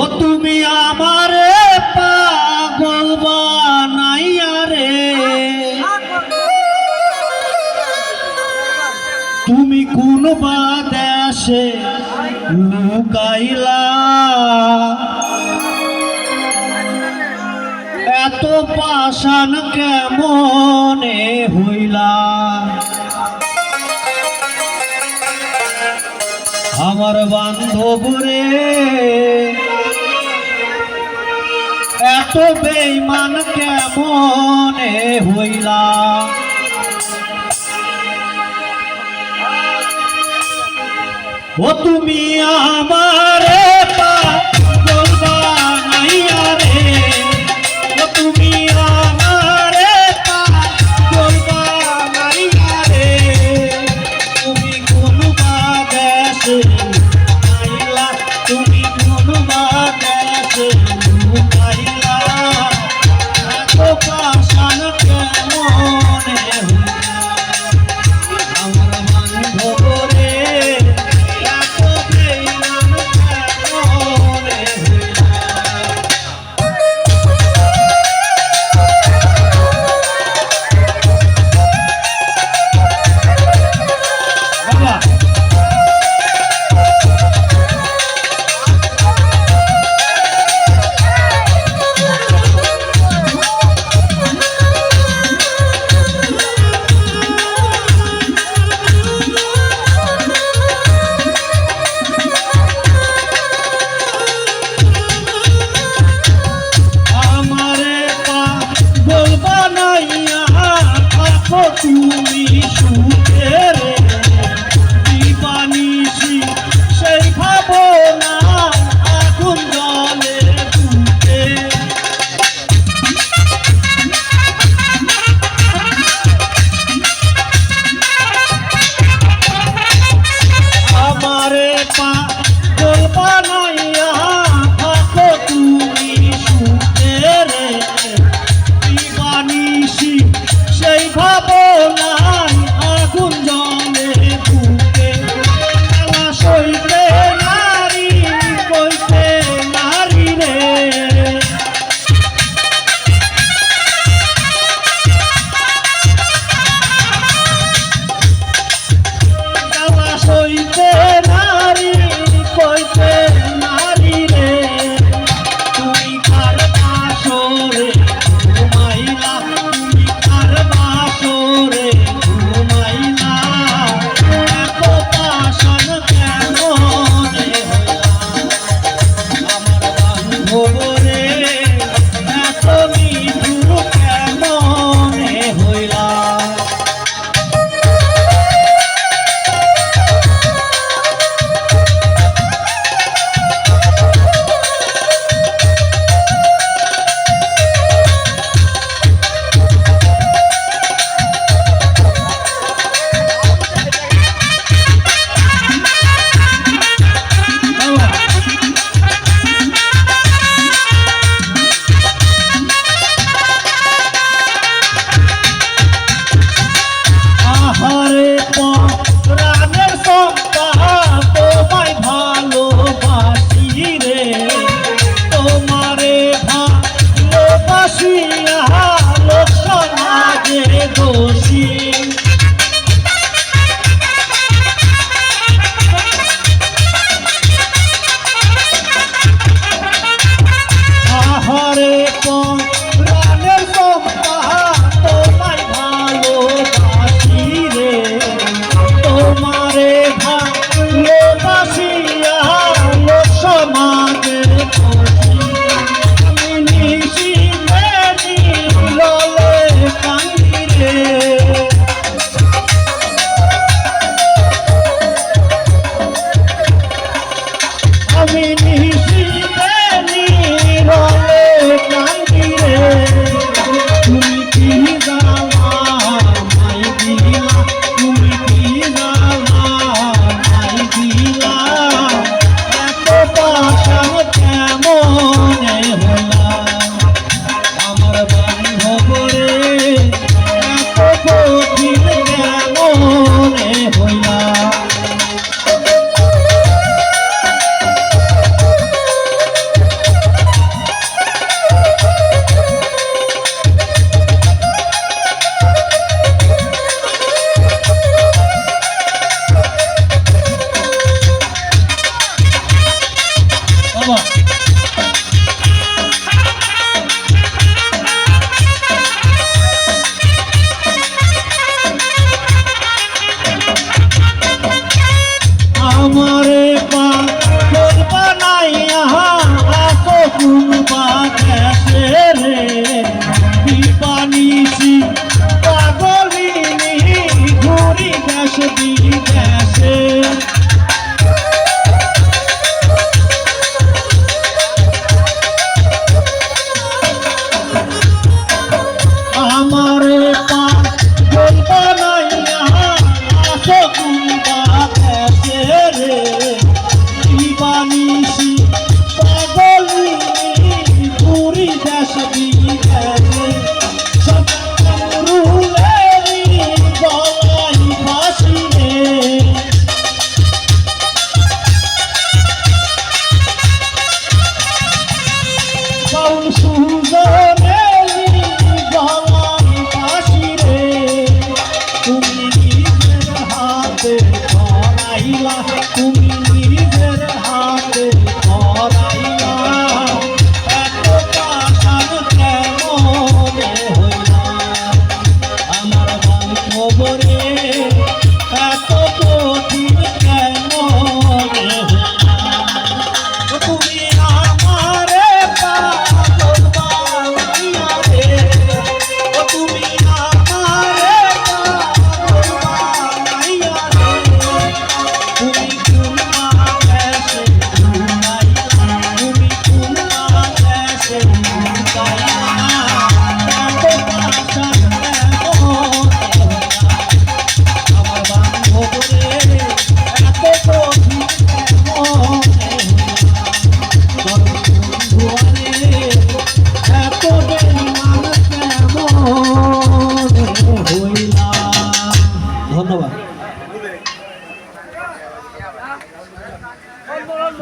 ও তুমি আমার পাগল বানাইয়া রে। তুমি কোন বা দেশে লুকাইলা। এত পাশান কেমনে হইলা? আমার বান্ধব রে। এত বেইমান কেমন হইলা ও তুমি আমার পা তুমি দোষী আহা লোক সমাজের দোষী। তোমারে পা করবা নাই, আহা, আসো কুমবা দেশে রে। বিপানিছি পাগলিনি, ঘুরি দেশ দি দেশে।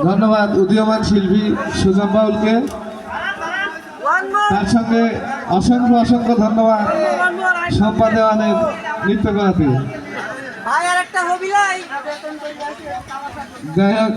ধন্যবাদ উদীয়মান শিল্পী সুজন বাউলকে। তার সঙ্গে অসংখ্য অসংখ্য ধন্যবাদ সম্পা দেওয়ানের নৃত্য করাতে। গায়ক